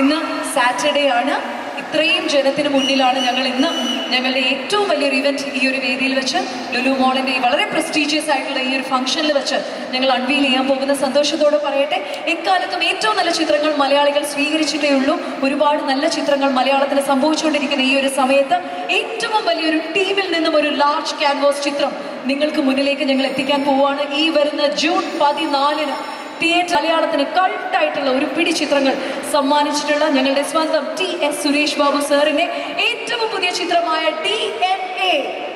ഇന്ന് സാറ്റർഡേ ആണ്. ഇത്രയും ജനത്തിന് മുന്നിലാണ് ഞങ്ങൾ ഇന്ന് ഞങ്ങളുടെ ഏറ്റവും വലിയൊരു ഇവന്റ് ഈ ഒരു വേദിയിൽ വെച്ച് ലുലു മോളിന്റെ ഈ വളരെ പ്രസ്റ്റീജിയസ് ആയിട്ടുള്ള ഈ ഒരു ഫംഗ്ഷനിൽ വെച്ച് ഞങ്ങൾ അൺവീൽ ചെയ്യാൻ പോകുന്ന സന്തോഷത്തോടെ പറയട്ടെ. എക്കാലത്തും ഏറ്റവും നല്ല ചിത്രങ്ങൾ മലയാളികൾ സ്വീകരിച്ചിട്ടേ ഉള്ളൂ. ഒരുപാട് നല്ല ചിത്രങ്ങൾ മലയാളത്തിൽ സംഭവിച്ചുകൊണ്ടിരിക്കുന്ന ഈ ഒരു സമയത്ത് ഏറ്റവും വലിയൊരു ടീമിൽ നിന്നും ഒരു ലാർജ് ക്യാൻവാസ് ചിത്രം നിങ്ങൾക്ക് മുന്നിലേക്ക് ഞങ്ങൾ എത്തിക്കാൻ പോവുകയാണ്. ഈ വരുന്ന ജൂൺ പതിനാലിന് തിയേറ്റർ മലയാളത്തിന് കൾട്ടായിട്ടുള്ള ഒരു പിടി ചിത്രങ്ങൾ സമ്മാനിച്ചിട്ടുള്ള ഞങ്ങളുടെ സ്വന്തം ടി എസ് സുരേഷ് ബാബു സാറിന്റെ ഏറ്റവും പുതിയ ചിത്രമായ ഡി എൻ എ.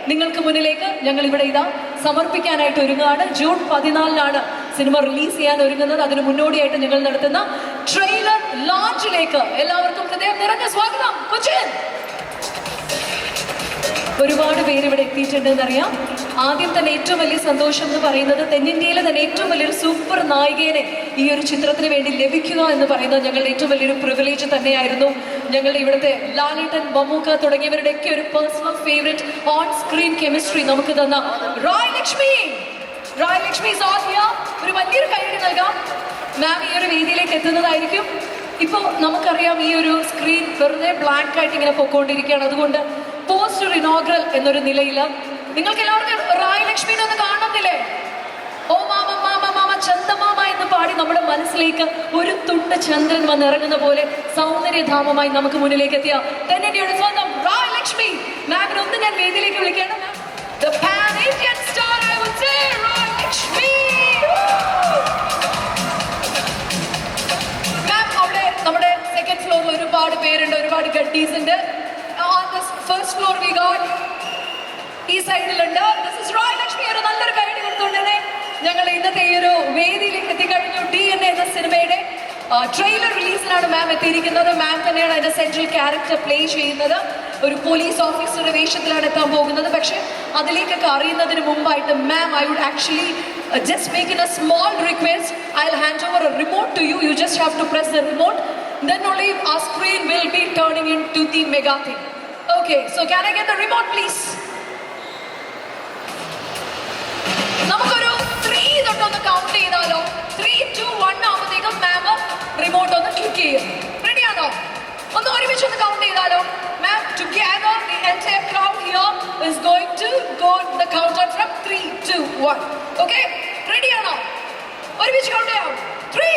നിങ്ങൾക്ക് മുന്നിലേക്ക് ഞങ്ങൾ ഇവിടെ ഇതാ സമർപ്പിക്കാനായിട്ട് ഒരുങ്ങുകയാണ്. ജൂൺ പതിനാലിനാണ് സിനിമ റിലീസ് ചെയ്യാൻ ഒരുങ്ങുന്നത്. അതിന് മുന്നോടിയായിട്ട് ഞങ്ങൾ നടത്തുന്ന ട്രെയിലർ ലോഞ്ചിലേക്ക് എല്ലാവർക്കും ഹൃദയം നിറഞ്ഞ ഒരുപാട് പേര് ഇവിടെ എത്തിയിട്ടുണ്ട് അറിയാം ആദ്യം തന്നെ ഏറ്റവും വലിയ സന്തോഷം എന്ന് പറയുന്നത് തെന്നിന്ത്യയിലെ തന്നെ ഏറ്റവും വലിയൊരു സൂപ്പർ നായികേനെ ഈ ഒരു ചിത്രത്തിന് വേണ്ടി ലഭിക്കുക എന്ന് പറയുന്നത് ഞങ്ങളുടെ ഏറ്റവും വലിയൊരു പ്രിവിലേജ് തന്നെയായിരുന്നു. ഞങ്ങളുടെ ഇവിടുത്തെ ലാലേട്ടൻ മമ്മൂക്ക തുടങ്ങിയവരുടെയൊക്കെ ഒരു personal favourite on screen chemistry നമുക്ക് തന്ന റോയ് ലക്ഷ്മി റോയ് ലക്ഷ്മി. ഒരു വലിയൊരു കൈയ്യടി നൽകാം. മാം ഈ ഒരു വേദിയിലേക്ക് എത്തുന്നതായിരിക്കും. ഇപ്പോൾ നമുക്കറിയാം ഈ ഒരു സ്ക്രീൻ വെറുതെ ബ്ലാങ്ക് ആയിട്ട് ഇങ്ങനെ പൊക്കോണ്ടിരിക്കുകയാണ്. അതുകൊണ്ട് പോസ്റ്റർ ഇനോഗ്രൽ എന്നൊരു നിലയിൽ നിങ്ങൾക്ക് എല്ലാവർക്കും റായ് ലക്ഷ്മിനെ ഒന്ന് കാണുന്നില്ലേ ഓ മാമ മാമ മാമ ചന്ദമാമ എന്ന് പാടി നമ്മുടെ മനസ്സിലേക്ക് ഒരു തുണ്ട് ചന്ദ്രൻ വന്നിറങ്ങുന്ന പോലെ സൗന്ദര്യധാമമായി നമുക്ക് മുന്നിലേക്ക് എത്തിയ തെന്നിന്ത്യയുടെ സ്വന്തം റായ് ലക്ഷ്മി മാമിനെ ഒന്ന് ഞാൻ വേദിയിലേക്ക് വിളിക്കണം നമ്മുടെ സെക്കൻഡ് ഫ്ലോറിൽ ഒരുപാട് പേരുണ്ട് ഒരുപാട് ഗഡീസ് ഉണ്ട്. ഫസ്റ്റ് ഫ്ലോർ വി ഗോട്ട് ഈ സൈഡിലുണ്ട്. ദിസ് ഇസ് റോയ് ലക്ഷ്മി ഒരു നല്ലൊരു കൈഡി കൊടുത്തുകൊണ്ടേ ഞങ്ങൾ ഇന്നത്തെ ഈ ഒരു വേദിയിലേക്ക് എത്തിക്കഴിഞ്ഞു. ഡി എൻ എന്ന സിനിമയുടെ ട്രെയിലർ റിലീസിനാണ് മാം എത്തിയിരിക്കുന്നത്. മാം തന്നെയാണ് അതിന്റെ സെൻട്രൽ ക്യാരക്ടർ പ്ലേ ചെയ്യുന്നത്. ഒരു പോലീസ് ഓഫീസറുടെ വേഷത്തിലാണ് എത്താൻ പോകുന്നത്. പക്ഷേ അതിലേക്കൊക്കെ അറിയുന്നതിന് മുമ്പായിട്ട് ma'am I would actually just make in a small request I hand over a remote to you you just have to press the remote then only our screen will be turning into the mega thing. Okay, so can I get the remote, please? നമുക്കൊരു three തൊട്ടൊന്ന് count ചെയ്താലോ. Three two one ആകുമ്പോഴത്തേക്കും ma'am remote ഒന്ന് click ചെയ്യും റെഡിയാണോ ഒന്ന് ഒരുമിച്ച് ഒന്ന് കൗണ്ട് ചെയ്താലോ. Ma'am together the entire crowd here is going to go the counter from three two one okay റെഡിയാണോ ഒരുമിച്ച് കൗണ്ട് ചെയ്യാം. Three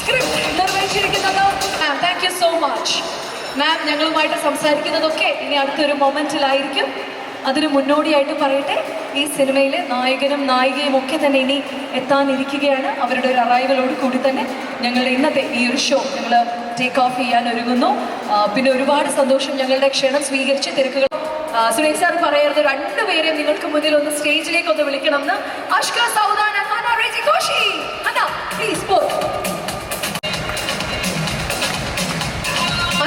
script നിർവഹിച്ചിരിക്കുന്നത്. Ma'am thank you so much ma'am ഞങ്ങളുമായിട്ട് സംസാരിക്കുന്നതൊക്കെ ഇനി അടുത്തൊരു മൊമെന്റിലായിരിക്കും. അതിന് മുന്നോടിയായിട്ട് പറയട്ടെ ഈ സിനിമയിലെ നായകനും നായികയും ഒക്കെ തന്നെ ഇനി എത്താനിരിക്കുകയാണ്. അവരുടെ ഒരു അറൈവലോട് കൂടി തന്നെ ഞങ്ങളുടെ ഇന്നത്തെ ഈ ഒരു ഷോ ഞങ്ങൾ ടേക്ക് ഓഫ് ചെയ്യാൻ ഒരുങ്ങുന്നു. പിന്നെ ഒരുപാട് സന്തോഷം ഞങ്ങളുടെ ക്ഷണം സ്വീകരിച്ച് തിരക്കുകൾ. സുനീൽ സാർ പറയുന്നത് രണ്ടുപേരെയും നിങ്ങൾക്ക് മുന്നിൽ ഒന്ന് സ്റ്റേജിലേക്ക് ഒന്ന് വിളിക്കണം എന്ന് അഷ്ക സൗദാൻ പ്ലീസ് പോ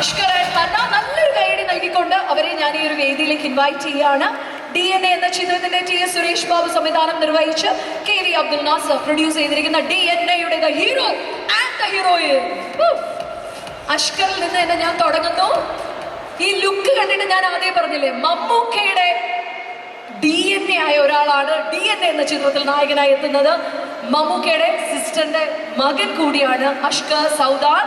and ഹന നല്ലൊരു കൈയടി നൽകിക്കൊണ്ട് അവരെ ഞാൻ ഈ ഒരു വേദിയിലേക്ക് ഇൻവൈറ്റ് ചെയ്യാണ് ഡി എൻ എ എന്ന ചിത്രത്തിന്റെ ടി എസ് സുരേഷ് ബാബു സംവിധാനം നിർവഹിച്ച് K V Abdul Nasar produce ചെയ്തിരിക്കുന്ന ഡി എൻ എയുടെ ഹീറോ ആൻഡ് ദ ഹീറോയിൻ അഷ്കറിൽ നിന്ന് തന്നെ ഞാൻ തുടങ്ങുന്നു. ഈ ലുക്ക് കണ്ടിട്ട് ഞാൻ ആദ്യം പറഞ്ഞില്ലേ മമ്മൂക്കയുടെ ഡി എൻ എ ആയ ഒരാളാണ് ഡി എൻ എ എന്ന ചിത്രത്തിൽ നായകനായി എത്തുന്നത്. മമ്മൂക്കയുടെ സിസ്റ്ററിന്റെ മകൻ കൂടിയാണ് അഷ്കർ സൗദാൻ.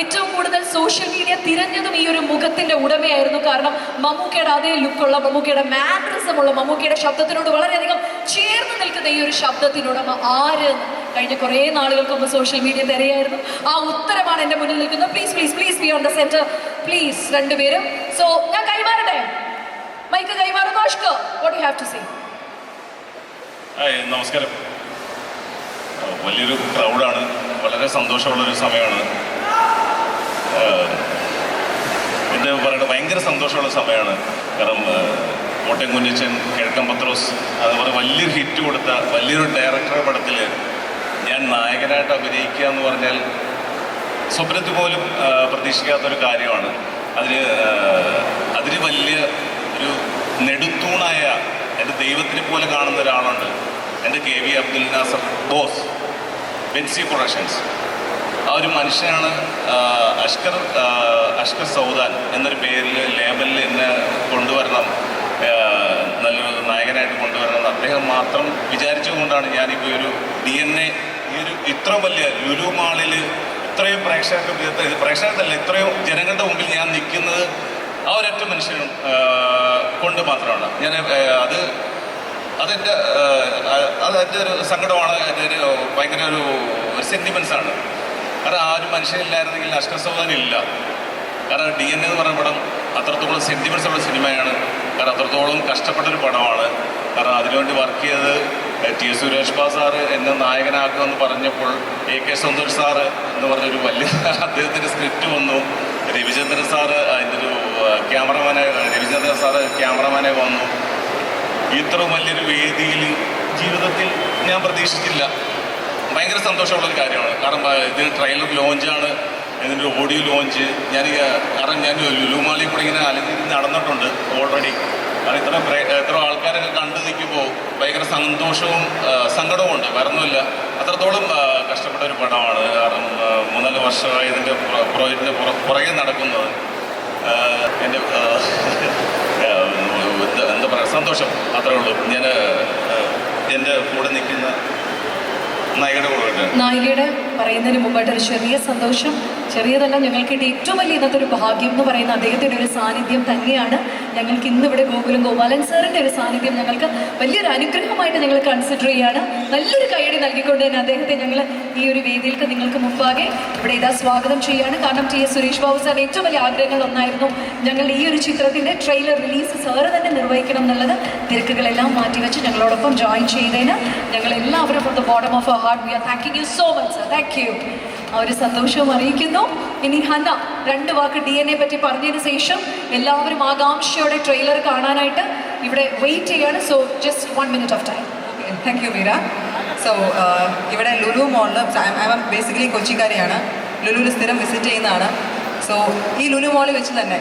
ഏറ്റവും കൂടുതൽ സോഷ്യൽ മീഡിയ തിരഞ്ഞതും ഈ ഒരു മുഖത്തിന്റെ ഉടമയായിരുന്നു. കാരണം മമ്മൂക്കയുടെ അതേ ലുക്കുള്ള മമ്മൂക്കയുടെ മാനറിസം ഉള്ള മമ്മൂക്കയുടെ ശബ്ദത്തിനോട് വളരെയധികം ചേർന്ന് നിൽക്കുന്ന ഈ ഒരു ശബ്ദത്തിനുടമ ആര്? കഴിഞ്ഞ കുറേ നാളുകൾക്ക് മുമ്പ് സോഷ്യൽ മീഡിയ തിരയായിരുന്നു ആ ഉത്തരമാണ് എന്റെ മുന്നിൽ നിൽക്കുന്നത്. Please please please be on the centre please രണ്ടുപേരും. സോ ഞാൻ കൈമാറട്ടെ? മൈക്ക് കൈമാറുന്നു what you have to say നമസ്കാരം. വലിയൊരു ക്രൗഡാണ് വളരെ സന്തോഷമുള്ളൊരു സമയമാണ്. ആ, പറയുന്നത് ഭയങ്കര സന്തോഷമുള്ള സമയമാണ്. കാരണം കോട്ടയം കുഞ്ഞച്ചൻ കിഴക്കൻ പത്രോസ് അതുപോലെ വലിയൊരു ഹിറ്റ് കൊടുത്ത വലിയൊരു ഡയറക്ടറുടെ പടത്തിൽ ഞാൻ നായകനായിട്ട് അഭിനയിക്കുക എന്ന് പറഞ്ഞാൽ സ്വപ്നത്തിൽ പോലും പ്രതീക്ഷിക്കാത്തൊരു കാര്യമാണ്. അതിന് അതിന് വലിയ ഒരു നെടുത്തൂണായ എന്റെ ദൈവത്തിനെ പോലെ കാണുന്ന ഒരാളുണ്ട്. എന്റെ K V Abdul Nasar boss Benzy productions. ആ ഒരു മനുഷ്യനാണ് അഷ്കർ അഷ്കർ സൗദാൻ എന്നൊരു പേരിൽ ലേബലിൽ എന്നെ കൊണ്ടുവരണം നല്ലൊരു നായകനായിട്ട് കൊണ്ടുവരണം. അദ്ദേഹം മാത്രം വിചാരിച്ചുകൊണ്ടാണ് ഞാനിപ്പോൾ ഒരു ഡി എൻ എ ഈ ഒരു ഇത്ര വലിയ ലുലു മാളിൽ ഇത്രയും പ്രേക്ഷകർക്ക് പ്രേക്ഷകർക്കല്ല ഇത്രയും ജനങ്ങളുടെ മുമ്പിൽ ഞാൻ നിൽക്കുന്നത് ആ ഒരൊറ്റ മനുഷ്യനും കൊണ്ട് മാത്രമാണ്. ഞാൻ അത് അതെന്റെ അതെന്റെ ഒരു സങ്കടമാണ് എന്റെ ഒരു ഭയങ്കര ഒരു സെന്റിമെൻസാണ് കാരണം ആ ഒരു മനുഷ്യനില്ലായിരുന്നെങ്കിൽ അഷ്ടസൗദാനം ഇല്ല കാരണം ഡി എൻ എന്ന് പറയുന്ന പടം അത്രത്തോളം സെന്റിമെന്റ്സ് ഉള്ള സിനിമയാണ്. കാരണം അത്രത്തോളം കഷ്ടപ്പെട്ടൊരു പടമാണ്. കാരണം അതിനുവേണ്ടി വർക്ക് ചെയ്തത് ടി എസ് സുരേഷ് ബാ സാറ് എന്നെ നായകനാക്കുമെന്ന് പറഞ്ഞപ്പോൾ എ കെ സന്തോഷ് സാറ് എന്ന് പറഞ്ഞൊരു വലിയ അദ്ദേഹത്തിന്റെ സ്ക്രിപ്റ്റ് വന്നു. രവിചന്ദ്രൻ സാറ് അതിന്റെ ഒരു ക്യാമറമാനെ രവിചന്ദ്രൻ സാറ് ക്യാമറമാനെ വന്നു. ഇത്ര വലിയൊരു വേദിയിൽ ജീവിതത്തിൽ ഞാൻ പ്രതീക്ഷിച്ചില്ല. ഭയങ്കര സന്തോഷമുള്ളൊരു കാര്യമാണ്. കാരണം ഇത് ട്രെയിലർ ലോഞ്ചാണ് ഇതിന്റെ ഓഡിയോ ലോഞ്ച് ഞാൻ കാരണം ഞാൻ ലുലുമാളിൽ കൂടെ ഇങ്ങനെ അലഞ്ഞിരുന്ന് നടന്നിട്ടുണ്ട് ഓൾറെഡി കാരണം ഇത്ര ഇത്ര ആൾക്കാരൊക്കെ കണ്ടു നിൽക്കുമ്പോൾ ഭയങ്കര സന്തോഷവും സങ്കടവും ഉണ്ട്. വരുന്നില്ല അത്രത്തോളം കഷ്ടപ്പെട്ട ഒരു പടമാണ്. കാരണം മൂന്നാൽ വർഷമായി ഇതിന്റെ പ്രോജക്റ്റിന്റെ പുറകെ നടക്കുന്നത്. എന്റെ എന്താ പറയുക സന്തോഷം. അത്രേ ഉള്ളൂ. ഞാൻ എന്റെ കൂടെ നിൽക്കുന്ന നായികയുടെ പറയുന്നതിന് മുമ്പായിട്ട് ഒരു ചെറിയ സന്തോഷം. ചെറിയതല്ല ഞങ്ങൾക്ക് ഏറ്റവും വലിയ ഇന്നത്തെ ഒരു ഭാഗ്യം എന്ന് പറയുന്ന അദ്ദേഹത്തിന്റെ ഒരു സാന്നിധ്യം തന്നെയാണ്. ഞങ്ങൾക്ക് ഇന്ന് ഇവിടെ ഗോകുലം ഗോപാലൻ സാറിന്റെ ഒരു സാന്നിധ്യം ഞങ്ങൾക്ക് വലിയൊരു അനുഗ്രഹമായിട്ട് ഞങ്ങൾ കൺസിഡർ ചെയ്യാണ് നല്ലൊരു കൈയടി നൽകിക്കൊണ്ട് തന്നെ അദ്ദേഹത്തെ ഞങ്ങൾ ഈ ഒരു വേദിയിലേക്ക് നിങ്ങൾക്ക് മുമ്പാകെ ഇവിടെ ഇതാ സ്വാഗതം ചെയ്യാണ് കാരണം T S Suresh Babu sir ഏറ്റവും വലിയ ആഗ്രഹങ്ങൾ ഒന്നായിരുന്നു ഞങ്ങൾ ഈ ഒരു ചിത്രത്തിന്റെ ട്രെയിലർ റിലീസ് സാറ് തന്നെ നിർവഹിക്കണം എന്നുള്ളത്. തിരക്കുകളെല്ലാം മാറ്റിവെച്ച് ഞങ്ങളോടൊപ്പം ജോയിൻ ചെയ്തതിന് ഞങ്ങൾ എല്ലാവരും from the bottom of heart we are thanking you so much sir thank you ആ സന്തോഷവും അറിയിക്കുന്നു. ഇനി ഹന്ന രണ്ട് വാക്ക് ഡി എൻ എ പറ്റി പറഞ്ഞതിന് ശേഷം എല്ലാവരും ആകാംക്ഷയോടെ ട്രെയിലർ കാണാനായിട്ട് ഇവിടെ വെയിറ്റ് ചെയ്യാണ്. So just one minute of time thank you Meera so ഇവിടെ ലുലു മോളിൽ ബേസിക്കലി കൊച്ചിക്കാരിയാണ്. ലുലുവിൽ സ്ഥിരം വിസിറ്റ് ചെയ്യുന്നതാണ്. സോ ഈ ലുലു മോളിൽ വെച്ച് തന്നെ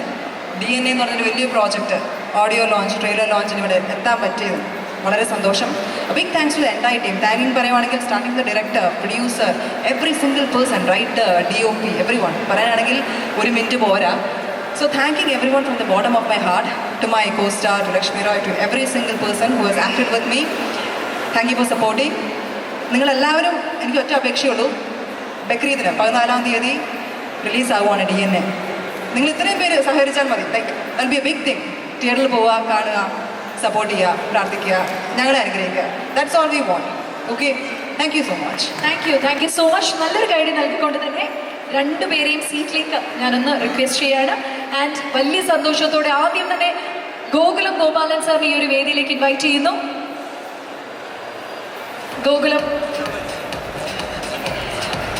ഡി എൻ എന്ന് പറഞ്ഞൊരു വലിയ പ്രോജക്റ്റ് ഓഡിയോ ലോഞ്ച് ട്രെയിലർ ലോഞ്ചിന് ഇവിടെ എത്താൻ പറ്റിയത്. വളരെ സന്തോഷം. ബിഗ് താങ്ക്സ് ടു എന്റെ ടീം താങ്കിങ് പറയുവാണെങ്കിൽ starting the director producer every single person writer D O P every one പറയാനാണെങ്കിൽ ഒരു മിനിറ്റ് പോരാ. So thanking every one from the bottom of my heart to my co star to Lakshmi Rai to every single person who has acted with me thank you for supporting നിങ്ങളെല്ലാവരും എനിക്ക് ഒറ്റ അപേക്ഷയുള്ളൂ. ബക്രീദിന് പതിനാലാം തീയതി release ആവുകയാണ് D N A നിങ്ങൾ ഇത്രയും പേര് സഹകരിച്ചാൽ മതി. Like be a big thing തിയേറ്ററിൽ പോവുക കാണുക സപ്പോർട്ട് ചെയ്യുക പ്രാർത്ഥിക്കുക ഞങ്ങളെ അനുഗ്രഹിക്കുക. That's all we want okay thank you so much thank you thank you so much നല്ലൊരു ഗൈഡ് നൽകിക്കൊണ്ട് തന്നെ രണ്ടുപേരെയും സീറ്റിലേക്ക് ഞാനൊന്ന് റിക്വസ്റ്റ് ചെയ്യാണ്. ആൻഡ് വലിയ സന്തോഷത്തോടെ ആദ്യം തന്നെ ഗോകുലം ഗോപാലൻ സാറിനെ ഈ ഒരു വേദിയിലേക്ക് ഇൻവൈറ്റ് ചെയ്യുന്നു. ഗോകുലം.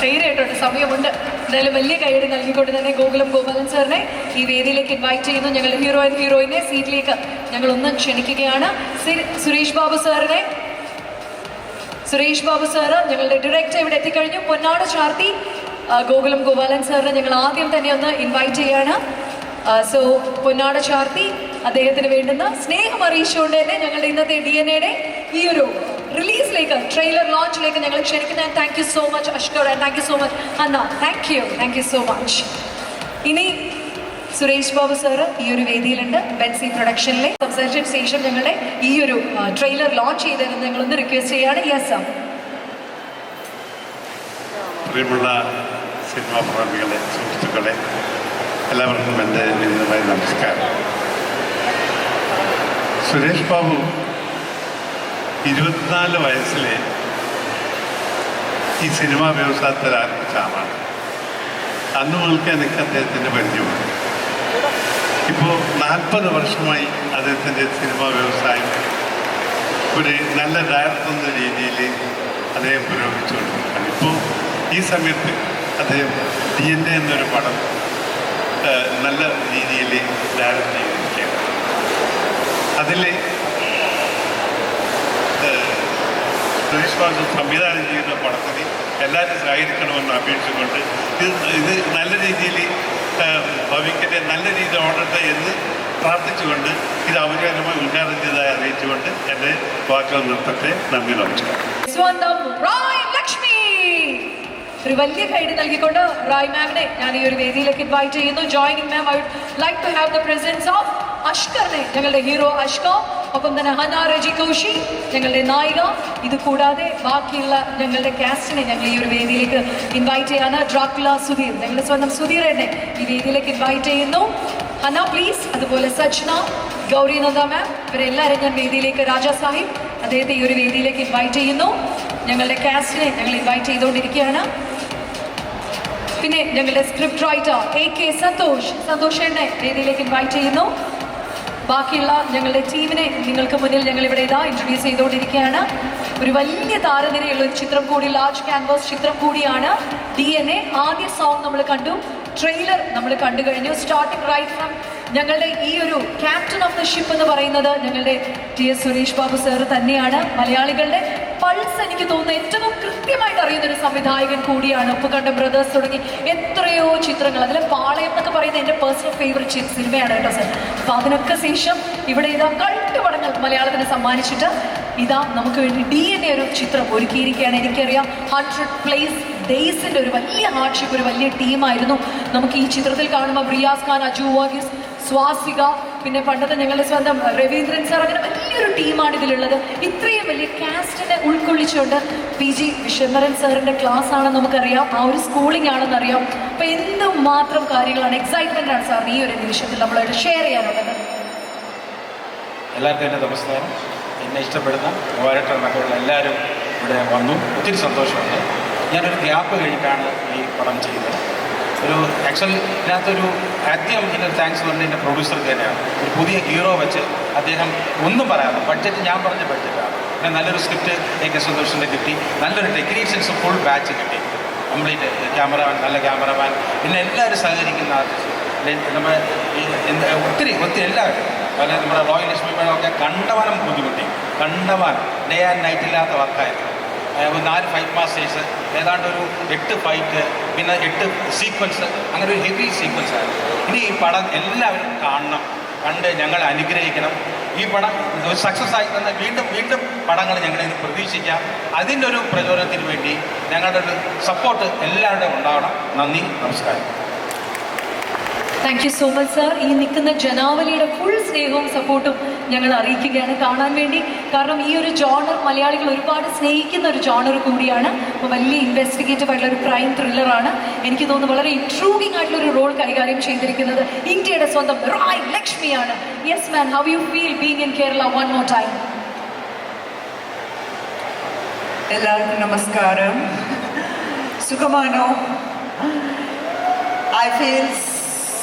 ധൈര്യമായിട്ടുണ്ട് സമയമുണ്ട്. എന്തായാലും വലിയ കൈയ്യടി നൽകിക്കൊണ്ട് തന്നെ ഗോകുലം ഗോപാലൻ സാറിനെ ഈ വേദിയിലേക്ക് ഇൻവൈറ്റ് ചെയ്യുന്നു. ഞങ്ങളുടെ ഹീറോ ആൻഡ് ഹീറോയിനെ സീറ്റിലേക്ക് ഞങ്ങൾ ഒന്ന് ക്ഷണിക്കുകയാണ് സുരേഷ് ബാബു സാറിനെ. സുരേഷ് ബാബു സാറ് ഞങ്ങളുടെ ഡയറക്ടർ ഇവിടെ എത്തിക്കഴിഞ്ഞു. പൊന്നാട് ചാർത്തി ഗോകുലം ഗോപാലൻ സാറിനെ ഞങ്ങൾ ആദ്യം തന്നെ ഒന്ന് ഇൻവൈറ്റ് ചെയ്യാണ്. സോ പൊന്നാട് ചാർത്തി അദ്ദേഹത്തിന് വേണ്ടുന്ന സ്നേഹം അറിയിച്ചുകൊണ്ട് തന്നെ ഞങ്ങളുടെ ഇന്നത്തെ ഡി എൻ എയുടെ ഈ ഒരു റിലീസിലേക്ക് ട്രെയിലർ ലോഞ്ചിലേക്ക് ഞങ്ങൾ ക്ഷണിക്കുന്ന. Thank you so much Ashkar and thank you so much Anna thank you thank you so much ഇനി സുരേഷ് ബാബു സാറ് ഈ ഒരു വേദിയിലുണ്ട്. ബെൻസി പ്രൊഡക്ഷനിലെ സംസാരിച്ചതിന് ശേഷം ഞങ്ങളുടെ ഈ ഒരു ട്രെയിലർ ലോഞ്ച് ചെയ്തതെന്ന് ഞങ്ങളൊന്ന് റിക്വസ്റ്റ് ചെയ്യാണ് യെസ് സാർ പ്രിയമുള്ള സിനിമാ പ്രേമികളെ സുഹൃത്തുക്കളെ എല്ലാവർക്കും എന്റെ നമസ്കാരം. സുരേഷ് ബാബു ഇരുപത്തിനാല് വയസ്സിലെ ഈ സിനിമാ വ്യവസായത്തിൽ ആരംഭിച്ച ആളാണ് അന്ന് മുതൽക്ക് എനിക്ക് അദ്ദേഹത്തിന്റെ പരിചയമുണ്ട് ഇപ്പോൾ നാൽപ്പത് വർഷമായി അദ്ദേഹത്തിന്റെ സിനിമാ വ്യവസായം ഒരു നല്ല ഡയറക്ടർ എന്ന രീതിയിൽ അദ്ദേഹം പുരോഗമിച്ചുകൊണ്ടിരിക്കുകയാണ്. ഇപ്പോൾ ഈ സമയത്ത് അദ്ദേഹം ഡി എൻ എ എന്നൊരു പടം നല്ല രീതിയിൽ ഡയറക്റ്റ് ചെയ്തിരിക്കുകയാണ്. അതിൽ ബാബു സംവിധാനം ചെയ്യുന്ന പടത്തിന് എല്ലാവരും സഹകരിക്കണമെന്ന് അപേക്ഷിച്ചുകൊണ്ട് ഇത് ഇത് നല്ല രീതിയിൽ ഭവിക്കട്ടെ നല്ല രീതിയിൽ ഓടട്ടെ എന്ന് പ്രാർത്ഥിച്ചുകൊണ്ട് ഇത് ഔപചാരികമായി ഉദ്ഘാടനം ചെയ്തതായി അറിയിച്ചുകൊണ്ട് എന്റെ വാക്കുകൾ നിർത്തട്ടെ. നന്ദി നമസ്കാരം. ലക്ഷ്മി. ഒരു വലിയ കൈഡ് നൽകിക്കൊണ്ട് റായ് മാമിനെ ഞാൻ ഈ ഒരു വേദിയിലേക്ക് ഇൻവൈറ്റ് ചെയ്യുന്നു. Joining ma'am I would like to have the presence of അഷ്കറിനെ ഞങ്ങളുടെ ഹീറോ അഷ്ക ഒപ്പം തന്നെ ഹന റെജി കൗശി ഞങ്ങളുടെ നായിക. ഇത് കൂടാതെ ബാക്കിയുള്ള ഞങ്ങളുടെ കാസ്റ്റിനെ ഞങ്ങൾ ഈ ഒരു വേദിയിലേക്ക് ഇൻവൈറ്റ് ചെയ്യാണ്. ഡ്രാക്കുല സുധീർ ഞങ്ങളുടെ സ്വന്തം സുധീർ എന്നെ ഈ വേദിയിലേക്ക് ഇൻവൈറ്റ് ചെയ്യുന്നു. ഹന പ്ലീസ് അതുപോലെ സജ്ന ഗൗരിനന്ദ മാം ഇവരെല്ലാവരും ഞാൻ വേദിയിലേക്ക് രാജാ സാഹിബ് അദ്ദേഹത്തെ ഈ ഒരു വേദിയിലേക്ക് ഇൻവൈറ്റ് ചെയ്യുന്നു. ഞങ്ങളുടെ കാസ്റ്റിനെ ഞങ്ങൾ ഇൻവൈറ്റ് ചെയ്തുകൊണ്ടിരിക്കുകയാണ്. പിന്നെ ഞങ്ങളുടെ script writer A K Santhosh Santhosh എന്നെ വേദിയിലേക്ക് ഇൻവൈറ്റ് ചെയ്യുന്നു. ബാക്കിയുള്ള ഞങ്ങളുടെ ടീമിനെ നിങ്ങൾക്ക് മുന്നിൽ ഞങ്ങൾ ഇവിടെ ഇതാ ഇൻട്രൊഡ്യൂസ് ചെയ്തുകൊണ്ടിരിക്കുകയാണ്. ഒരു വലിയ താരനിരയുള്ള ഒരു ചിത്രം കൂടി ലാർജ് ക്യാൻവാസ് ചിത്രം കൂടിയാണ് ഡി എൻ എ ആദ്യ സോങ് നമ്മൾ കണ്ടു. ട്രെയിലർ നമ്മൾ കണ്ടു കഴിഞ്ഞു. സ്റ്റാർട്ടിംഗ് റൈറ്റ് ഫ്രം ഞങ്ങളുടെ ഈ ഒരു ക്യാപ്റ്റൻ ഓഫ് ദ ഷിപ്പ് എന്ന് പറയുന്നത് ഞങ്ങളുടെ T S Suresh Babu sir തന്നെയാണ്. മലയാളികളുടെ പൾസ് എനിക്ക് തോന്നുന്ന ഏറ്റവും കൃത്യമായിട്ട് അറിയുന്ന ഒരു സംവിധായകൻ കൂടിയാണ്. ഉപ്പുകണ്ട ബ്രദേഴ്സ് തുടങ്ങി എത്രയോ ചിത്രങ്ങൾ. അതിൽ പാളയം എന്നൊക്കെ പറയുന്നത് എന്റെ പേഴ്സണൽ ഫേവറേറ്റ് സിനിമയാണ് കേട്ടോ സർ. അപ്പൊ അതിനൊക്കെ ശേഷം ഇവിടെ ഇതാ കണ്ട് പടങ്ങൾ മലയാളത്തിന് സമ്മാനിച്ചിട്ട് ഇതാ നമുക്ക് വേണ്ടി ഡി എൻ എ ഒരു ചിത്രം ഒരുക്കിയിരിക്കുകയാണ്. എനിക്കറിയാം ഹൺഡ്രഡ് പ്ലേസ് ഡേയ്സിന്റെ ഒരു വലിയ ഹാർഡ്ഷിപ്പ് ഒരു വലിയ ടീമായിരുന്നു നമുക്ക് ഈ ചിത്രത്തിൽ കാണുമ്പോൾ റിയാസ് ഖാൻ അജു വാഗിസ് സ്വാസിക പിന്നെ പണ്ടത്തെ ഞങ്ങളുടെ സ്വന്തം രവീന്ദ്രൻ സാർ അങ്ങനെ വലിയൊരു ടീമാണ് ഇതിലുള്ളത്. ഇത്രയും വലിയ കാസ്റ്റിനെ ഉൾക്കൊള്ളിച്ചുകൊണ്ട് പി ജി വിശ്വമരൻ സാറിന്റെ ക്ലാസ് ആണെന്ന് നമുക്കറിയാം. ആ ഒരു സ്കൂളിംഗ് ആണെന്നറിയാം അപ്പം എന്തും മാത്രം കാര്യങ്ങളാണ്. എക്സൈറ്റ്മെന്റ് ആണ് സാർ ഈ ഒരു നിമിഷത്തിൽ നമ്മളായിട്ട് ഷെയർ ചെയ്യാനുള്ളത്. എല്ലാവർക്കും എന്റെ നമസ്കാരം. എന്നെ ഇഷ്ടപ്പെടുന്ന പോരാട്ടമൊക്കെയുള്ള എല്ലാവരും ഇവിടെ വന്നു. ഒത്തിരി സന്തോഷമുണ്ട്. ഞാനൊരു ഗ്യാപ്പ് കഴിഞ്ഞിട്ടാണ് ഈ പടം ചെയ്തത് ഒരു ആക്ഷൻ ഇതിനകത്തൊരു ആദ്യം ഇതിന്റെ താങ്ക്സ് പറഞ്ഞ എന്റെ പ്രൊഡ്യൂസർക്ക് തന്നെയാണ്. ഒരു പുതിയ ഹീറോ വെച്ച് അദ്ദേഹം ഒന്നും പറയാതെ ബഡ്ജറ്റ് ഞാൻ പറഞ്ഞ ബഡ്ജറ്റാണ് പിന്നെ നല്ലൊരു സ്ക്രിപ്റ്റ് എ കെ സന്തോഷിന്റെ കിട്ടി. നല്ലൊരു ടെക്നീഷ്യൻസ് ഫുൾ ബാച്ച് കിട്ടി. കംപ്ലീറ്റ് ക്യാമറമാൻ നല്ല ക്യാമറമാൻ പിന്നെ എല്ലാവരും സഹകരിക്കുന്ന ആർട്ടിസ്റ്റ് നമ്മൾ ഒത്തിരി ഒത്തിരി എല്ലാവരും. അതുപോലെ നമ്മുടെ റോയൽ ലക്ഷ്മി മേളമൊക്കെ കണ്ടമാനം ബുദ്ധിമുട്ടി. കണ്ടവാൻ ഡേ ആൻഡ് നൈറ്റ് ഇല്ലാത്ത വർക്കായിരുന്നു നാല് ഫൈറ്റ് മാസ്റ്റേഴ്സ് ഏതാണ്ട് ഒരു എട്ട് ഫൈറ്റ് പിന്നെ എട്ട് സീക്വൻസ് അങ്ങനെ ഒരു ഹെവി സീക്വൻസ് ആയിരുന്നു. ഇനി ഈ പടം എല്ലാവരും കാണണം. കണ്ട് ഞങ്ങൾ അനുഗ്രഹിക്കണം. ഈ പടം സക്സസ് ആയി തന്നെ വീണ്ടും വീണ്ടും പടങ്ങൾ ഞങ്ങളെ പ്രതീക്ഷിക്കാം. അതിന്റെ ഒരു പ്രചോദനത്തിന് വേണ്ടി ഞങ്ങളുടെ ഒരു സപ്പോർട്ട് എല്ലാവരുടെയും ഉണ്ടാവണം. നന്ദി നമസ്കാരം. Thank you so much sir ഈ നിൽക്കുന്ന ജനാവലിയുടെ ഫുൾ സ്നേഹവും സപ്പോർട്ടും ഞങ്ങൾ അറിയിക്കുകയാണ് കാണാൻ വേണ്ടി. കാരണം ഈ ഒരു ജോണർ മലയാളികൾ ഒരുപാട് സ്നേഹിക്കുന്ന ഒരു ജോണർ കൂടിയാണ്. അപ്പോൾ വലിയ ഇൻവെസ്റ്റിഗേറ്റീവ് ആയിട്ടുള്ള ഒരു ക്രൈം ത്രില്ലറാണ് എനിക്ക് തോന്നുന്നു വളരെ ഇൻട്രൂവിംഗ് ആയിട്ടുള്ള ഒരു റോൾ കൈകാര്യം ചെയ്തിരിക്കുന്നത് ഇന്ത്യയുടെ സ്വന്തം Rai ലക്ഷ്മിയാണ്. Yes man how you feel being in Kerala one more time എല്ലാവർക്കും നമസ്കാരം. സുഖമാണോ? I feel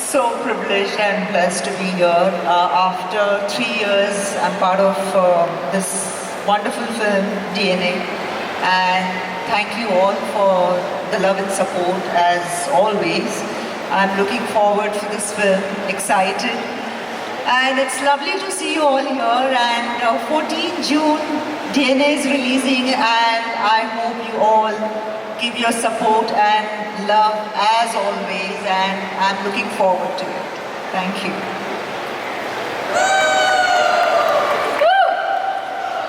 so privileged and blessed to be here. Uh, after three years, I'm part of uh, this wonderful film, DNA. And thank you all for the love and support as always. I'm looking forward for this film, excited. And it's lovely to see you all here. And uh, 14 June, DNA is releasing, and I hope you all give your support and love as always. And I'm looking forward to it. Thank you.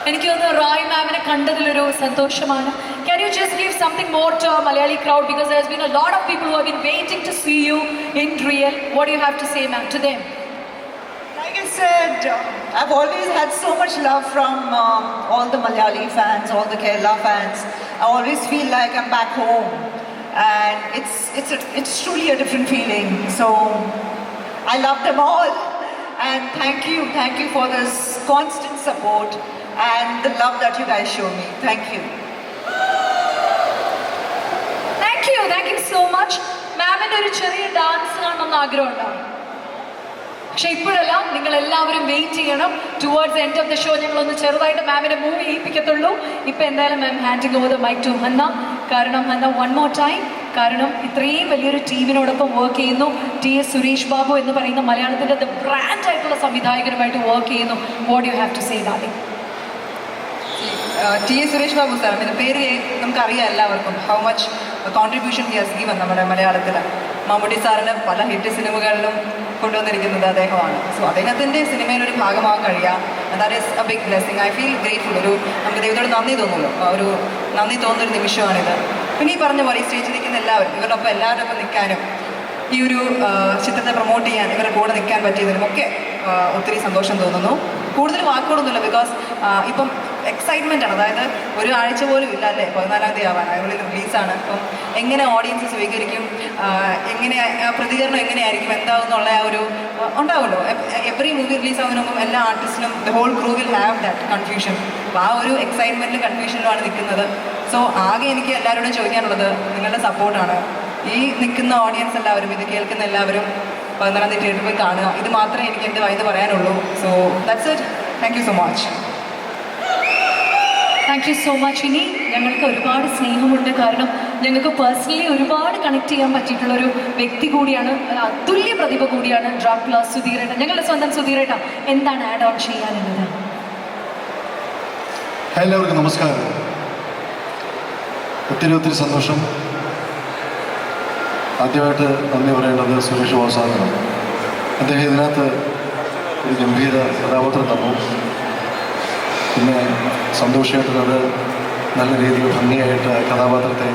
എനിക്ക് തോന്നുന്നു റോയ് മാമിനെ കണ്ടതിലൊരു സന്തോഷമാണ് can you just give something more to Malayali crowd because there been a lot of people who have been waiting to see you in real what you have to say ma'am to them Like I said, uh, I've always had so much love from um, all the Malayali fans, all the Kerala fans. I always feel like I'm back home, and it's it's a, it's truly a different feeling. So I love them all, and thank you, thank you for this constant support and the love that you guys show me. Thank you. Thank you thank you so much മാമിന്റെ ഒരു ചെറിയ dance കാണണമെന്ന് ആഗ്രഹമുണ്ടോ പക്ഷെ ഇപ്പോഴല്ല നിങ്ങൾ എല്ലാവരും wait ചെയ്യണം. Towards end of the show ഞങ്ങൾ ഒന്ന് ചെറുതായിട്ട് മാമിനെ മൂവ് ചെയ്യിപ്പിക്കത്തുള്ളൂ ഇപ്പൊ എന്തായാലും ma'am handing over the mic to Hannah. കാരണം ഹന്ന വൺ മോർ ടൈം കാരണം ഇത്രയും വലിയൊരു ടീമിനോടൊപ്പം വർക്ക് ചെയ്യുന്നു. ടി എസ് സുരേഷ് ബാബു എന്ന് പറയുന്ന മലയാളത്തിന്റെ ദ ബ്രാൻഡ് ആയിട്ടുള്ള സംവിധായകരുമായിട്ട് വർക്ക് ചെയ്യുന്നു. What you have to say ദാദി T S Suresh Babu sir അതിന്റെ പേര് നമുക്കറിയാം എല്ലാവർക്കും. How much contribution he has given നമ്മുടെ മലയാളത്തിൽ മമ്മൂട്ടി സാറിന് പല ഹിറ്റ് സിനിമകളിലും കൊണ്ടുവന്നിരിക്കുന്നത് അദ്ദേഹമാണ്. സോ അദ്ദേഹത്തിന്റെ സിനിമയിൽ ഒരു ഭാഗമാകാൻ കഴിയാം. That is a big blessing I feel grateful ഒരു നമുക്ക് ദൈവത്തോട് നന്ദി തോന്നുന്നു. ഒരു നന്ദി തോന്നുന്നൊരു നിമിഷമാണിത്. പിന്നെ ഈ പറഞ്ഞ പോലെ ഈ സ്റ്റേജിൽ നിൽക്കുന്ന എല്ലാവരും ഇവരുടെ ഒപ്പം എല്ലാവരുടെ ഒപ്പം നിൽക്കാനും ഈ ഒരു ചിത്രത്തെ പ്രൊമോട്ട് ചെയ്യാൻ ഇവരുടെ കൂടെ നിൽക്കാൻ പറ്റിയതിനും ഒക്കെ ഒത്തിരി സന്തോഷം തോന്നുന്നു. കൂടുതൽ വാക്കുകളൊന്നുമില്ല ബിക്കോസ് ഇപ്പം എക്സൈറ്റ്മെന്റ് ആണ്. അതായത് ഒരു ആഴ്ച പോലും ഇല്ല അല്ലേ? പതിനാലാം തീയതി ആവാൻ അതുപോലെ റിലീസാണ് അപ്പം എങ്ങനെ ഓഡിയൻസ് സ്വീകരിക്കും? എങ്ങനെ പ്രതികരണം എങ്ങനെയായിരിക്കും? എന്താവുന്നുള്ള ആ ഒരു ഉണ്ടാവുമല്ലോ. എവറി മൂവി റിലീസ് മുമ്പ് എല്ലാ ആർട്ടിസ്റ്റിനും the whole crew will have that confusion അപ്പോൾ ആ ഒരു എക്സൈറ്റ്മെന്റിലും കൺഫ്യൂഷനിലുമാണ് നിൽക്കുന്നത്. സോ ആകെ എനിക്ക് എല്ലാവരോടും ചോദിക്കാനുള്ളത് നിങ്ങളുടെ സപ്പോർട്ടാണ് ഈ നിൽക്കുന്ന ഓഡിയൻസ് എല്ലാവരും ഇത് കേൾക്കുന്ന എല്ലാവരും പതിനാലാം തീയതി തിയേറ്ററിൽ പോയി കാണുക. ഇത് മാത്രമേ എനിക്ക് എന്റെ വയന്ന് പറയാനുള്ളൂ. So that's it thank you so much thank you so much ഇനി ഞങ്ങൾക്ക് ഒരുപാട് സ്നേഹമുണ്ട്. കാരണം ഞങ്ങൾക്ക് പേഴ്സണലി ഒരുപാട് കണക്ട് ചെയ്യാൻ പറ്റിയിട്ടുള്ള ഒരു വ്യക്തി കൂടിയാണ് അതുല്യ പ്രതിഭ കൂടിയാണ് ഡ്രാക്കുള സുധീരേട്ട ഞങ്ങളുടെ സ്വന്തം സുധീരേട്ട എന്താണ് ആഡ് ഓൺ ചെയ്യാനുള്ളത്? എല്ലാവർക്കും നമസ്കാരം. ഒത്തിരി ഒത്തിരി സന്തോഷം. ആദ്യമായിട്ട് നന്ദി പറയേണ്ടത് സുരേഷ് വാസാനാണ് അദ്ദേഹം ഇതിനകത്ത് ഒരു ഗംഭീര കഥാപാത്രം തന്നു പിന്നെ സന്തോഷമായിട്ട് അത് നല്ല രീതിയിൽ ഭംഗിയായിട്ട് കഥാപാത്രത്തെ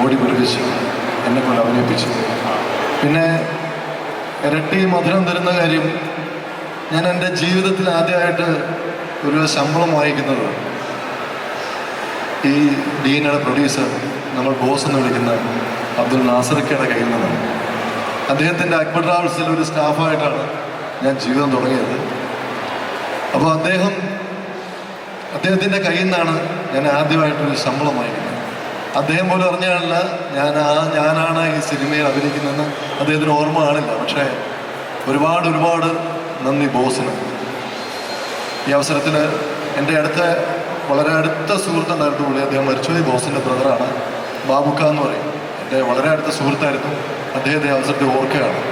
ഓടി പിടിപ്പിച്ച് എന്നെ കൊണ്ട് അഭിനയിപ്പിച്ചു. പിന്നെ ഇരട്ടി മധുരം തരുന്ന കാര്യം ഞാൻ എന്റെ ജീവിതത്തിൽ ആദ്യമായിട്ട് ഒരു ശമ്പളം വാങ്ങിക്കുന്നത് ഈ ഡി എൻ എയുടെ പ്രൊഡ്യൂസർ നമ്മൾ ബോസ് എന്ന് വിളിക്കുന്ന അബ്ദുൽ നാസർക്കയുടെ കയ്യിൽ നിന്നാണ്. അദ്ദേഹത്തിന്റെ അക്ബർ ട്രാവൽസിൽ ഒരു സ്റ്റാഫായിട്ടാണ് ഞാൻ ജീവിതം തുടങ്ങിയത്. അപ്പോൾ അദ്ദേഹം അദ്ദേഹത്തിന്റെ കയ്യിൽ നിന്നാണ് ഞാൻ ആദ്യമായിട്ടൊരു ശമ്പളം വാങ്ങിക്കുന്നത് അദ്ദേഹം പോലും അറിഞ്ഞാണല്ല ഞാൻ ആ ഞാനാണ് ഈ സിനിമയിൽ അഭിനയിക്കുന്നതെന്ന് അദ്ദേഹത്തിന് ഓർമ്മ കാണില്ല. പക്ഷേ ഒരുപാട് ഒരുപാട് നന്ദി ബോസിന്. ഈ അവസരത്തിൽ എന്റെ അടുത്ത വളരെ അടുത്ത സുഹൃത്തുണ്ടായിരുന്നു പുള്ളി. അദ്ദേഹം മരിച്ചു. ഈ ബോസിന്റെ ബ്രദറാണ് ബാബുക്ക എന്ന് പറയും. എന്റെ വളരെ അടുത്ത സുഹൃത്തായിരുന്നു. അദ്ദേഹത്തെ അവസരത്തിൽ ഓർക്കുകയാണ്.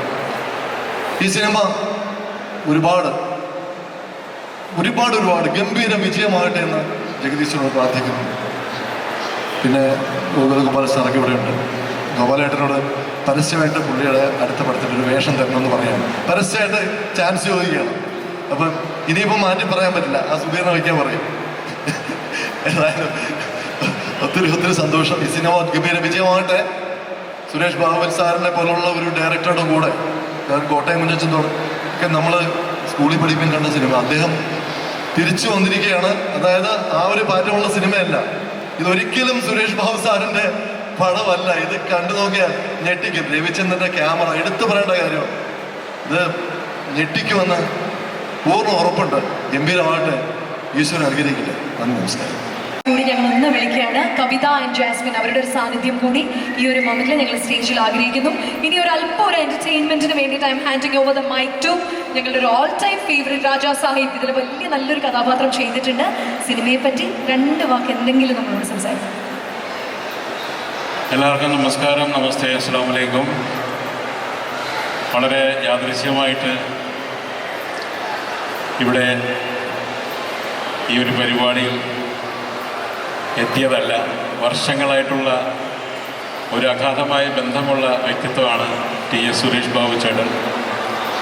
ഈ സിനിമ ഒരുപാട് ഒരുപാട് ഒരുപാട് ഗംഭീര വിജയമാകട്ടെ എന്ന് ജഗദീശനോട് പ്രാർത്ഥിക്കുന്നു. പിന്നെ ഗോപാലഗോപാൽ സാറൊക്കെ ഇവിടെയുണ്ട്. ഗോപാലേട്ടനോട് പരസ്യമായിട്ട് പുള്ളിയുടെ അടുത്ത പടത്തിൽ ഒരു വേഷം തരണമെന്ന് പറയാം. പരസ്യമായിട്ട് ചാൻസ് ചോദിക്കുകയാണ്. അപ്പം ഇനിയിപ്പോൾ മാറ്റി പറയാൻ പറ്റില്ല. ആ സുധീറിനെ വയ്ക്കാൻ പറയും. ഏതായാലും ഒത്തിരി ഒത്തിരി സന്തോഷം. ഈ സിനിമ ഗംഭീര വിജയമാകട്ടെ. സുരേഷ് ബാബുവൻ സാറിനെ പോലുള്ള ഒരു ഡയറക്ടറുടെ കൂടെ കോട്ടയം കുഞ്ഞച്ചന്തോട് ഒക്കെ നമ്മൾ സ്കൂളിൽ പഠിപ്പിക്കാൻ കണ്ട സിനിമ. അദ്ദേഹം തിരിച്ചു വന്നിരിക്കുകയാണ്. അതായത് ആ ഒരു പാറ്റമുള്ള സിനിമയല്ല. ഇതൊരിക്കലും സുരേഷ് ബാബു സാറിന്റെ പടമല്ല. ഇത് കണ്ടു നോക്കിയാൽ ഞെട്ടിക്കും. രവിചന്ദ്രന്റെ ക്യാമറ. എടുത്തു പറയേണ്ട കാര്യമാണ് ഇത് ഞെട്ടിക്കുമെന്ന് പൂർണ ഉറപ്പുണ്ട്. ഗംഭീരമായിട്ട് ഈശ്വരൻ അനുഗ്രഹിക്കട്ടെ. നന്ദി നമസ്കാരം. കൂടി ഞങ്ങൾ ഇന്ന് വിളിക്കുകയാണ് കവിത ആൻഡ് ജാസ്മിൻ അവരുടെ ഒരു സാന്നിധ്യം കൂടി ഈ ഒരു മൊമെന്റിൽ ഞങ്ങൾ സ്റ്റേജിൽ ആഗ്രഹിക്കുന്നു. ഇനി ഒരു അല്പം ഒരു എന്റർടൈൻമെന്റിന് വേണ്ടിയിട്ട് I'm handing over the mike to ഞങ്ങളുടെ ഒരു all time favourite Raja Sahib ഇതിൽ വലിയ നല്ലൊരു കഥാപാത്രം ചെയ്തിട്ടുണ്ട്. സിനിമയെ പറ്റി രണ്ട് വാക്ക് എന്തെങ്കിലും നമ്മളോട് സംസാരിക്കാം. എല്ലാവർക്കും നമസ്കാരം. നമസ്തേ. അസ്സാം വലൈക്കും വളരെ യാദൃശ്യമായിട്ട് ഇവിടെ ഈ ഒരു പരിപാടിയിൽ എത്തിയതല്ല വർഷങ്ങളായിട്ടുള്ള ഒരു അഗാധമായ ബന്ധമുള്ള വ്യക്തിത്വമാണ് ടി എസ് സുരേഷ് ബാബു ചേട്ടൻ.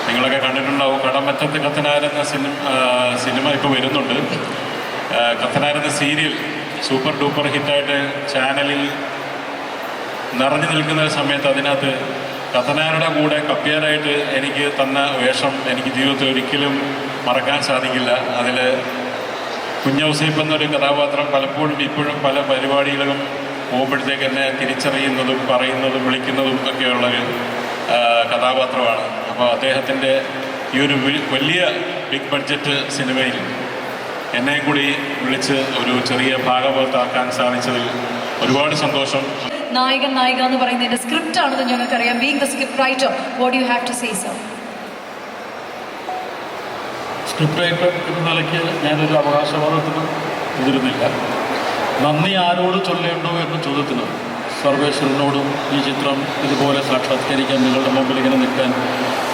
നിങ്ങളൊക്കെ കണ്ടിട്ടുണ്ടാവും. കടമറ്റത്ത് കത്തനാരെന്ന സിനിമ സിനിമ ഇപ്പോൾ വരുന്നുണ്ട്. കത്തനാരെന്ന സീരിയൽ സൂപ്പർ ഡൂപ്പർ ഹിറ്റായിട്ട് ചാനലിൽ നിറഞ്ഞു നിൽക്കുന്ന സമയത്ത് അതിനകത്ത് കത്തനാരുടെ കൂടെ കപ്പിയാനായിട്ട് എനിക്ക് തന്ന വേഷം എനിക്ക് ജീവിതത്തിൽ ഒരിക്കലും മറക്കാൻ സാധിക്കില്ല. അതിൽ കുഞ്ഞൗസൈപ്പ് എന്നൊരു കഥാപാത്രം പലപ്പോഴും ഇപ്പോഴും പല പരിപാടികളിലും പോകുമ്പോഴത്തേക്ക് എന്നെ തിരിച്ചറിയുന്നതും പറയുന്നതും വിളിക്കുന്നതും ഒക്കെയുള്ളൊരു കഥാപാത്രമാണ്. അപ്പോൾ അദ്ദേഹത്തിന്റെ ഈ ഒരു വലിയ ബിഗ് ബഡ്ജറ്റ് സിനിമയിൽ എന്നെ കൂടി വിളിച്ച് ഒരു ചെറിയ ഭാഗവത്താക്കാൻ സാധിച്ചതിൽ ഒരുപാട് സന്തോഷം. നായകൻ നായിക എന്ന് പറയുന്നതിന്റെ സ്ക്രിപ്റ്റ് ആണെന്ന് ഞങ്ങൾക്കറിയാം. Being the script writer what you have to say sir script writer എന്ന നിലയ്ക്ക് ഞാനൊരു അവകാശവാദത്തിന് എതിരുന്നില്ല നന്ദി ആരോട് ചൊല്ലേണ്ടോ എന്ന ചോദ്യത്തിന്. സർവേശ്വരനോടും ഈ ചിത്രം ഇതുപോലെ സാക്ഷാത്കരിക്കാൻ നിങ്ങളുടെ മുമ്പിൽ ഇങ്ങനെ നിൽക്കാൻ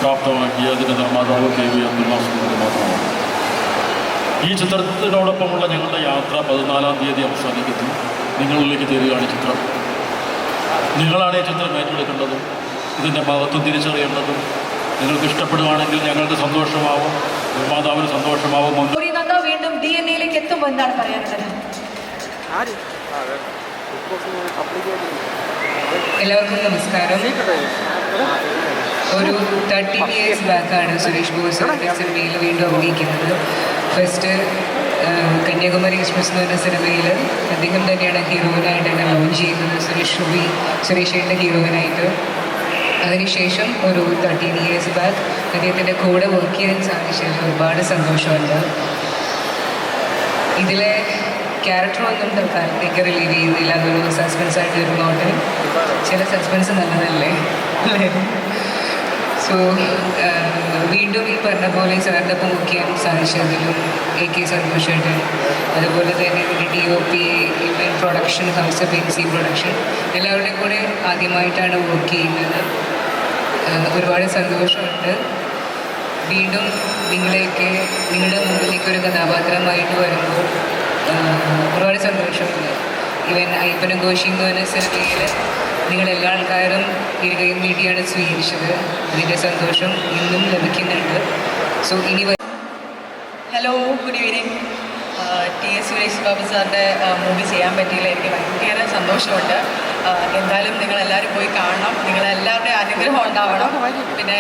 പ്രാപ്തമാക്കിയ അതിന്റെ നിർമ്മാതാവ് കെ വി അബ്ദുല്ലാസിനോട് മാത്രമാണ്. ഈ ചിത്രത്തിനോടൊപ്പമുള്ള ഞങ്ങളുടെ യാത്ര പതിനാലാം തീയതി അവസാനിക്കുന്നു. നിങ്ങളിലേക്ക് തരികയാണ് ചിത്രം. നിങ്ങളാണ് ഈ ചിത്രം ഏറ്റെടുക്കേണ്ടതും ഇതിന്റെ മഹത്വം തിരിച്ചറിയേണ്ടതും. നിങ്ങൾക്ക് ഇഷ്ടപ്പെടുകയാണെങ്കിൽ ഞങ്ങൾക്ക് സന്തോഷമാവും നിർമ്മാതാവിന് സന്തോഷമാവും. വീണ്ടും ഡി എൻ എയിലേക്ക് എത്തുമ്പോൾ എന്താണ് പറയാനുള്ളത്. എല്ലാവർക്കും നമസ്കാരം. ഒരു തേർട്ടി ഇയേഴ്സ് ബാക്കാണ് സുരേഷ് ബോസ് സിനിമയിൽ വീണ്ടും അഭിനയിക്കുന്നത്. ഫസ്റ്റ് കന്യാകുമാരി എക്സ്പ്രസ് എന്ന് പറഞ്ഞ സിനിമയിൽ അദ്ദേഹം തന്നെയാണ് ഹീറോയിനായിട്ട് എന്നെ ലോഞ്ച് ചെയ്യുന്നത്. സുരേഷ് ഗോപി സുരേഷ് ഏട്ടന്റെ ഹീറോയിനായിട്ട്. അതിനുശേഷം ഒരു തേർട്ടീൻ ഇയേഴ്സ് ബാക്ക് അദ്ദേഹത്തിന്റെ കൂടെ വർക്ക് ചെയ്യാൻ സാധിച്ചതിൽ ഒരുപാട് സന്തോഷമുണ്ട്. ഇതിലെ ക്യാരക്ടറൊന്നും തൽക്കാലത്തേക്ക് റിലീവ് ചെയ്യുന്നില്ല അതൊരു സസ്പെൻസ് ആയിട്ട് വരുന്നോട്ടെ ചില സസ്പെൻസ് നല്ലതല്ലേ? സോ വീണ്ടും ഈ പറഞ്ഞ പോലെ സാറിന്റെ ഒപ്പം ചെയ്യാൻ സാധിച്ചതിലും എ കെ സന്തോഷമായിട്ട് അതുപോലെ തന്നെ ഇതിന്റെ ഡി ഒ പി ഇവൻ production house A C production എല്ലാവരുടെയും കൂടെ ആദ്യമായിട്ടാണ് വർക്ക് ചെയ്യുന്നത്. ഒരുപാട് സന്തോഷമുണ്ട്. വീണ്ടും നിങ്ങളെയൊക്കെ നിങ്ങളുടെ മുമ്പിലേക്ക് ഒരു കഥാപാത്രമായിട്ട് വരുമ്പോൾ ഒരുപാട് സന്തോഷമുണ്ട്. ഈവൻ അയ്യപ്പനും ഘോഷിയും എന്ന് സിനിമയിൽ നിങ്ങളെല്ലാ ആൾക്കാരും ഇരുകയും വീട്ടിയാണ് സ്വീകരിച്ചത്. അതിന്റെ സന്തോഷം ഇന്നും ലഭിക്കുന്നുണ്ട്. സോ ഇനി hello good evening T S Suresh Babu സാറിന്റെ മൂവി ചെയ്യാൻ പറ്റിയില്ല. എനിക്ക് ഭയങ്കര സന്തോഷമുണ്ട്. എന്തായാലും നിങ്ങളെല്ലാവരും പോയി കാണണം. നിങ്ങളെല്ലാവരുടെയും അനുഗ്രഹം ഉണ്ടാവണം. പിന്നെ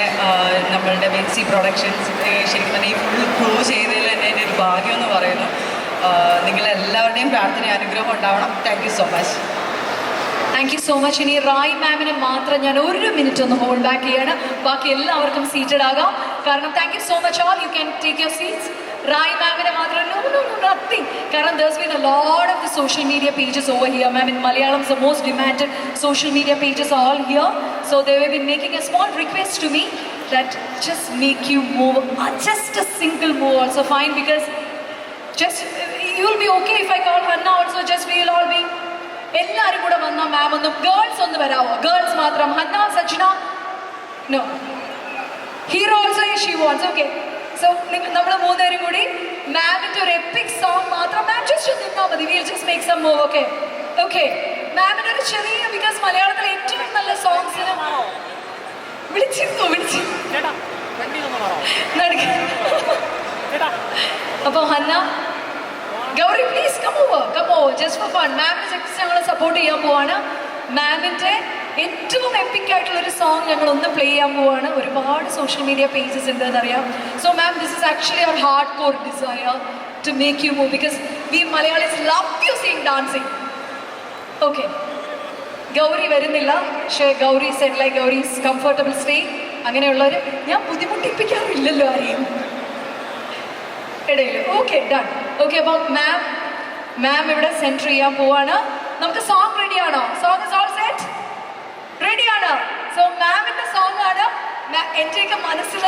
നമ്മളുടെ ബെൻസി പ്രൊഡക്ഷൻസ് ശരിക്കും തന്നെ ഈ ഫുൾ ക്രൂ ചെയ്തതിൽ തന്നെ എന്റെ ഒരു ഭാഗ്യം എന്ന് പറയുന്നു. നിങ്ങളെല്ലാവരുടെയും പ്രാർത്ഥന അനുഗ്രഹം ഉണ്ടാവണം. Thank so much thank you so much ഇനി റായ് മാമിനെ മാത്രം ഞാൻ ഒരു മിനിറ്റ് ഒന്ന് ഹോൾഡ് ബാക്ക് ചെയ്യണം. ബാക്കി എല്ലാവർക്കും സീറ്റഡ് ആകാം. കാരണം thank you so much all you can take your seat Rai മാമിനെ മാത്രം കാരണം there's be the load of the social media pages over here ma'am in Malayalam the most demanded social media pages all here so they be making a small request to me that just make you move just a single move also fine because just because be okay if be okay if I call Hanna also just we will all be. എല്ലാവരും കൂടെ വന്ന മാം ഒന്ന്. Girls ഒന്ന് വരാവോ? Girls മാത്രം. Hanna Sajna no hero also she wants okay so നമ്മൾ മൂന്നുപേരും കൂടി മാമിന്റെ ഒരു എപ്പിക് സോങ് മാത്രം. മാം ജസ്റ്റ് നിന്നാൽ മതി. Will just make some move okay okay മാമിന്റെ ഒരു ചെറിയ ബിക്കോസ് മലയാളത്തിലെ ഏറ്റവും നല്ല സോങ്സിന് വിളിച്ചിരുന്നു വിളിച്ചു അപ്പൊ Hanna Gauri please come over come over just for fun മാമിന് ജസ്റ്റ് ഞങ്ങൾ സപ്പോർട്ട് ചെയ്യാൻ പോവാണ്. മാമിന്റെ ഏറ്റവും എപ്പിക് ആയിട്ടുള്ള ഒരു സോങ് ഞങ്ങൾ ഒന്ന് പ്ലേ ചെയ്യാൻ പോവാണ്. ഒരുപാട് സോഷ്യൽ മീഡിയ പേജസ് ഉണ്ട് എന്നറിയാം. So ma'am this is actually our hard core desire to make you move because we Malayalis love you seeing dancing okay Gauri വരുന്നില്ല. പക്ഷേ Gauri set like Gauri comfortable stay അങ്ങനെയുള്ളവർ ഞാൻ ബുദ്ധിമുട്ടിപ്പിക്കാറില്ലല്ലോ ആരെയും. ഇടയിൽ okay done okay അപ്പോൾ മാം മാം ഇവിടെ centre ചെയ്യാൻ പോവാണ്. നമുക്ക് സോങ് റെഡിയാണോ സോങ് ഇസ് ഓൾ സെറ്റ് റെഡിയാണ് സോ മാമിന്റെ സോങ് ആണ്. എന്റെയൊക്കെ മനസ്സിൽ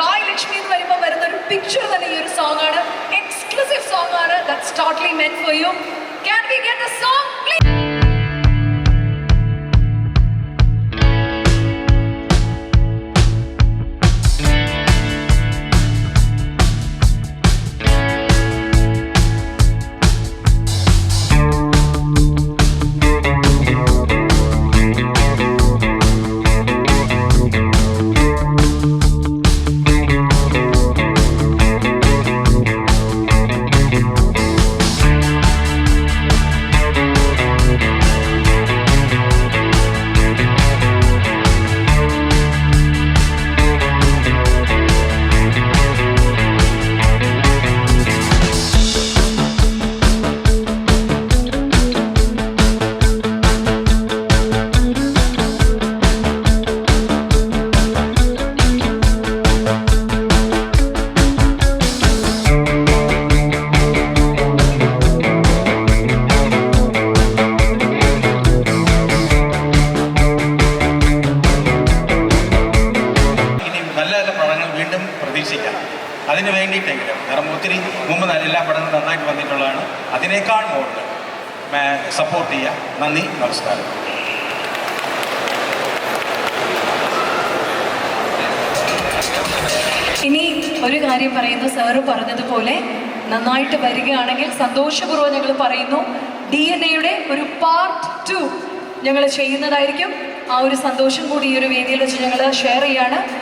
റോയ് ലക്ഷ്മി എന്ന് വരുമ്പോൾ വരുന്ന ഒരു പിക്ചർ തന്നെ ഈ ഒരു സോങ് ആണ്. എക്സ്ക്ലൂസീവ് സോങ് ആണ്. That's totally men for you can we get the song please നന്നായിട്ട് വരികയാണെങ്കിൽ സന്തോഷപൂർവം ഞങ്ങൾ പറയുന്നു ഡി എൻ എയുടെ ഒരു പാർട്ട് ടു ഞങ്ങൾ ചെയ്യുന്നതായിരിക്കും. ആ ഒരു സന്തോഷം കൂടി ഈ ഒരു വേദിയിൽ വെച്ച് ഞങ്ങൾ ഷെയർ ചെയ്യാണ്.